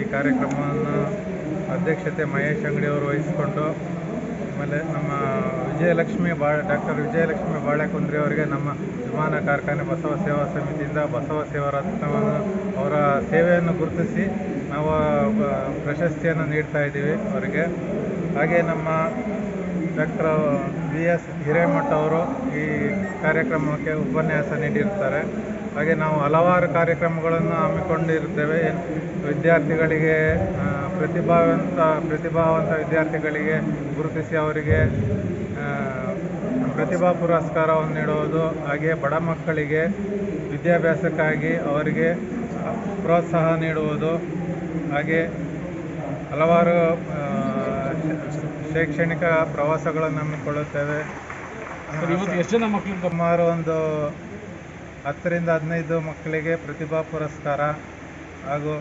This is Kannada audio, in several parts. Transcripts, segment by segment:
ಈ ಕಾರ್ಯಕ್ರಮವನ್ನು ಅಧ್ಯಕ್ಷತೆ ಮಹೇಶ್ ಅಂಗಡಿ ಅವರು ವಹಿಸಿಕೊಂಡು ಆಮೇಲೆ ನಮ್ಮ ವಿಜಯಲಕ್ಷ್ಮಿ ಬಾ, ಡಾಕ್ಟರ್ ವಿಜಯಲಕ್ಷ್ಮಿ ಬಾಳೆಕುಂದ್ರಿ ಅವರಿಗೆ ನಮ್ಮ ವಿಮಾನ ಕಾರ್ಖಾನೆ ಬಸವ ಸೇವಾ ಸಮಿತಿಯಿಂದ ಬಸವ ಸೇವಾ ರತ್ನವನ್ನು ಅವರ ಸೇವೆಯನ್ನು ಗುರುತಿಸಿ ನಾವು ಪ್ರಶಸ್ತಿಯನ್ನು ನೀಡ್ತಾ ಇದ್ದೀವಿ ಅವರಿಗೆ. ಹಾಗೆ ನಮ್ಮ ಡಾಕ್ಟರ್ ಬಿ ಎಸ್ ಹಿರೇಮಠ ಅವರು ಈ ಕಾರ್ಯಕ್ರಮಕ್ಕೆ ಉಪನ್ಯಾಸ ನೀಡಿರ್ತಾರೆ. ಹಾಗೆ ನಾವು ಹಲವಾರು ಕಾರ್ಯಕ್ರಮಗಳನ್ನು ಹಮ್ಮಿಕೊಂಡಿರುತ್ತೇವೆ ವಿದ್ಯಾರ್ಥಿಗಳಿಗೆ ಪ್ರತಿಭಾವಂತ ಪ್ರತಿಭಾವಂತ ವಿದ್ಯಾರ್ಥಿಗಳಿಗೆ ಗುರುತಿಸಿ ಅವರಿಗೆ ಪ್ರತಿಭಾ ಪುರಸ್ಕಾರವನ್ನು ನೀಡುವುದು. ಹಾಗೆ ಬಡ ಮಕ್ಕಳಿಗೆ ವಿದ್ಯಾಭ್ಯಾಸಕ್ಕಾಗಿ ಅವರಿಗೆ ಪ್ರೋತ್ಸಾಹ ನೀಡುವುದು. ಹಾಗೆ ಹಲವಾರು ಶೈಕ್ಷಣಿಕ ಪ್ರವಾಸಗಳನ್ನು ಹಮ್ಮಿಕೊಳ್ಳುತ್ತೇವೆ. ಎಷ್ಟು ಜನ ಮಕ್ಕಳು ಸುಮಾರು ಒಂದು ಹತ್ತರಿಂದ ಹದಿನೈದು ಮಕ್ಕಳಿಗೆ ಪ್ರತಿಭಾ ಪುರಸ್ಕಾರ ಹಾಗೂ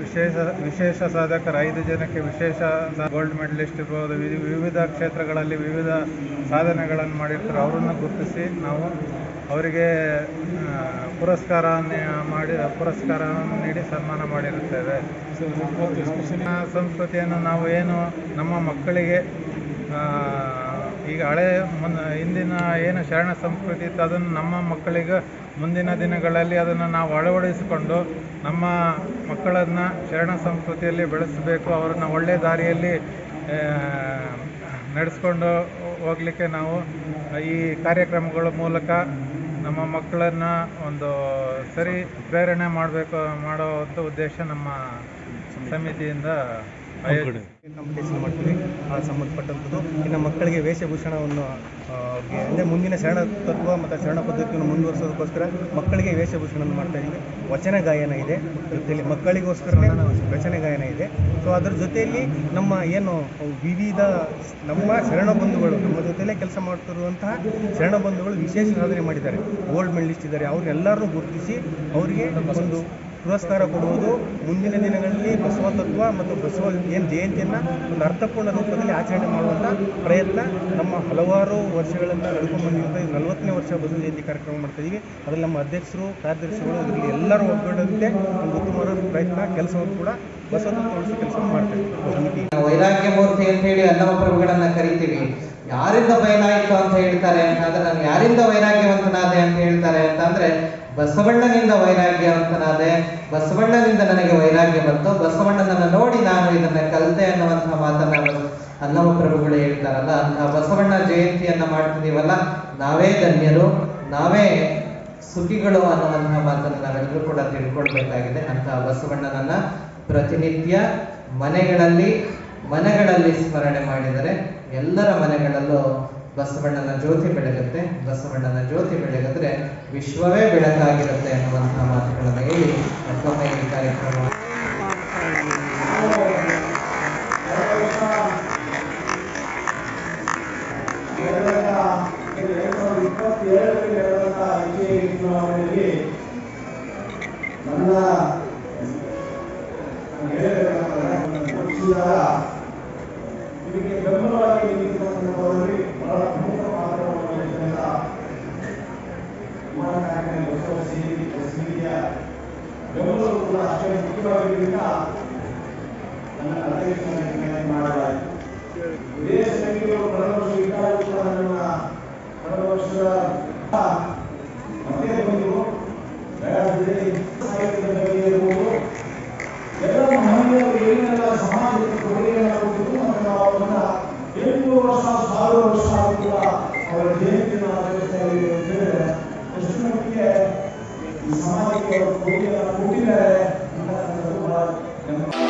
ವಿಶೇಷ ವಿಶೇಷ ಸಾಧಕರು ಐದು ಜನಕ್ಕೆ ವಿಶೇಷ ಗೋಲ್ಡ್ ಮೆಡಲಿಸ್ಟ್ ಇರ್ಬೋದು ವಿವಿಧ ಕ್ಷೇತ್ರಗಳಲ್ಲಿ ವಿವಿಧ ಸಾಧನೆಗಳನ್ನು ಮಾಡಿರ್ತಾರೆ. ಅವರನ್ನು ಗುರುತಿಸಿ ನಾವು ಅವರಿಗೆ ಪುರಸ್ಕಾರ ಮಾಡಿ ಪುರಸ್ಕಾರ ನೀಡಿ ಸನ್ಮಾನ ಮಾಡಿರುತ್ತೇವೆ. ಸಂಸ್ಕೃತಿಯನ್ನು ನಾವು ಏನು ನಮ್ಮ ಮಕ್ಕಳಿಗೆ ಈಗ ಹಳೆ ಮುನ್ನ ಹಿಂದಿನ ಏನು ಶರಣ ಸಂಸ್ಕೃತಿ ಇತ್ತು, ಅದನ್ನು ನಮ್ಮ ಮಕ್ಕಳಿಗೆ ಮುಂದಿನ ದಿನಗಳಲ್ಲಿ ಅದನ್ನು ನಾವು ಅಳವಡಿಸಿಕೊಂಡು ನಮ್ಮ ಮಕ್ಕಳನ್ನು ಶರಣ ಸಂಸ್ಕೃತಿಯಲ್ಲಿ ಬೆಳೆಸಬೇಕು. ಅವರನ್ನು ಒಳ್ಳೆಯ ದಾರಿಯಲ್ಲಿ ನಡೆಸ್ಕೊಂಡು ಹೋಗಲಿಕ್ಕೆ ನಾವು ಈ ಕಾರ್ಯಕ್ರಮಗಳ ಮೂಲಕ ನಮ್ಮ ಮಕ್ಕಳನ್ನು ಒಂದು ಸರಿ ಪ್ರೇರಣೆ ಮಾಡಬೇಕು ಮಾಡುವಂತ ಉದ್ದೇಶ ನಮ್ಮ ಸಮಿತಿಯಿಂದ ಮಾಡ್ತೀವಿ. ಆ ಸಂಬಂಧಪಟ್ಟಂಥದ್ದು. ಇನ್ನು ಮಕ್ಕಳಿಗೆ ವೇಷಭೂಷಣವನ್ನು ಅಂದರೆ ಮುಂದಿನ ಶರಣ ತತ್ವ ಮತ್ತು ಶರಣ ಪದ್ಧತಿಯನ್ನು ಮುಂದುವರಿಸೋದಕ್ಕೋಸ್ಕರ ಮಕ್ಕಳಿಗೆ ವೇಷಭೂಷಣವನ್ನು ಮಾಡ್ತಾ ಇದ್ದೀವಿ. ವಚನ ಗಾಯನ ಇದೆ. ಜೊತೆಯಲ್ಲಿ ಮಕ್ಕಳಿಗೋಸ್ಕರನೇ ವಚನ ಗಾಯನ ಇದೆ. ಸೊ ಅದರ ಜೊತೆಯಲ್ಲಿ ನಮ್ಮ ಏನು ವಿವಿಧ ನಮ್ಮ ಶರಣ ಬಂಧುಗಳು, ನಮ್ಮ ಜೊತೆಯಲ್ಲೇ ಕೆಲಸ ಮಾಡ್ತಿರುವಂತಹ ಶರಣ ಬಂಧುಗಳು ವಿಶೇಷ ಸಾಧನೆ ಮಾಡಿದ್ದಾರೆ. ಗೋಲ್ಡ್ ಮೆಡಲಿಸ್ಟ್ ಇದ್ದಾರೆ. ಅವ್ರನ್ನೆಲ್ಲರನ್ನೂ ಗುರುತಿಸಿ ಅವರಿಗೆ ಒಂದು ಪುರಸ್ಕಾರ ಕೊಡುವುದು ಮುಂದಿನ ದಿನಗಳಲ್ಲಿ ಬಸವ ತತ್ವ ಮತ್ತು ಬಸವ ಏನು ಜಯಂತಿಯನ್ನು ಒಂದು ಅರ್ಥಪೂರ್ಣ ರೂಪದಲ್ಲಿ ಆಚರಣೆ ಮಾಡುವಂಥ ಪ್ರಯತ್ನ ನಮ್ಮ ಹಲವಾರು ವರ್ಷಗಳಿಂದ ನಡ್ಕೊಂಡು ಬಂದಿರುವಂಥ ಇದು ನಲವತ್ತನೇ ವರ್ಷ ಬಸವ ಜಯಂತಿ ಕಾರ್ಯಕ್ರಮ ಮಾಡ್ತಾ ಇದ್ದೀವಿ ಅದರಲ್ಲಿ ನಮ್ಮ ಅಧ್ಯಕ್ಷರು, ಕಾರ್ಯದರ್ಶಿಗಳು ಇದರಲ್ಲಿ ಎಲ್ಲರೂ ಒಗ್ಗೂಡಂತೆ ಒಂದು ಉತ್ತಮವಾದ ಪ್ರಯತ್ನ, ಕೆಲಸವನ್ನು ಕೂಡ ಬಸವ ತತ್ವ ಕೆಲಸ ಮಾಡ್ತಾ ಇದ್ದೀವಿ ವೈರಾಗ್ಯ ಮೂರ್ತಿ ಅಂತ ಹೇಳಿ ಅನ್ನಮ ಪ್ರಭುಗಳನ್ನ ಕರಿತೀವಿ. ಯಾರಿಂದ ಬಯಲಾಯಿತು ಅಂತ ಹೇಳ್ತಾರೆ ಅಂತಂದ್ರೆ, ನಾನು ಯಾರಿಂದ ವೈರಾಗ್ಯವಂತನಾದೆ ಅಂತ ಹೇಳ್ತಾರೆ ಅಂತಂದ್ರೆ, ಬಸವಣ್ಣನಿಂದ ವೈರಾಗ್ಯವಂತನಾದೆ ಬಸವಣ್ಣನಿಂದ ನನಗೆ ವೈರಾಗ್ಯ ಬಂತು, ಬಸವಣ್ಣನನ್ನ ನೋಡಿ ನಾನು ಇದನ್ನ ಕಲಿತೆ ಅನ್ನುವಂತಹ ಮಾತನ್ನ ಅನ್ನಮ ಪ್ರಭುಗಳು ಹೇಳ್ತಾರಲ್ಲ ಅಂತ ಬಸವಣ್ಣ ಜಯಂತಿಯನ್ನ ಮಾಡ್ತಿದೀವಲ್ಲ ನಾವೇ ಧನ್ಯರು, ನಾವೇ ಸುಖಿಗಳು ಅನ್ನುವಂತಹ ಮಾತನ್ನು ನಾವೆಲ್ಲರೂ ಕೂಡ ತಿಳ್ಕೊಳ್ಬೇಕಾಗಿದೆ. ಅಂತ ಬಸವಣ್ಣನನ್ನ ಪ್ರತಿನಿತ್ಯ ಮನೆಗಳಲ್ಲಿ ಮನೆಗಳಲ್ಲಿ ಸ್ಮರಣೆ ಮಾಡಿದರೆ ಎಲ್ಲರ ಮನೆಗಳಲ್ಲೂ ಬಸವಣ್ಣನ ಜ್ಯೋತಿ ಬೆಳಗುತ್ತೆ. ಬಸವಣ್ಣನ ಜ್ಯೋತಿ ಬೆಳಗಿದ್ರೆ ವಿಶ್ವವೇ ಬೆಳಕಾಗಿರುತ್ತೆ ಅನ್ನುವಂತಹ ಮಾತುಗಳನ್ನು ಹೇಳಿ ಮತ್ತೊಮ್ಮೆ ಈ ಕಾರ್ಯಕ್ರಮ. ನನ್ನ ನಿಂತುಕೊಂಡವರಲ್ಲಿ ಬಹಳ ಮಾಡಲಾಯಿತು. ಇದೇ ಸಮಿತಿಗಳು ಕಳೆದ ಮತ್ತೆ ಇರ್ಬೋದು ಎಲ್ಲ ಮಹನೀಯರು ಏನೆಲ್ಲ ಸಮಾಜಕ್ಕೆ ಮತ್ತು ನಾವು ಅವರನ್ನ ಮೂರು ವರ್ಷ ಸಾವಿರ ವರ್ಷ ಆದರೂ ಕೂಡ ಅವರ ಜಯಂತಿಯನ್ನು ಆಚರಿಸ್ತಾಯಿದೆ ಅಂತ ಹೇಳಿದ್ರೆ ಎಷ್ಟು ಮಟ್ಟಿಗೆ ಈ ಸಮಾಜಕ್ಕೆ ಅವರು ಕೊಟ್ಟಿದ್ದಾರೆ ಕೊಟ್ಟಿದ್ದಾರೆ ಅಂತ ಬಹಳ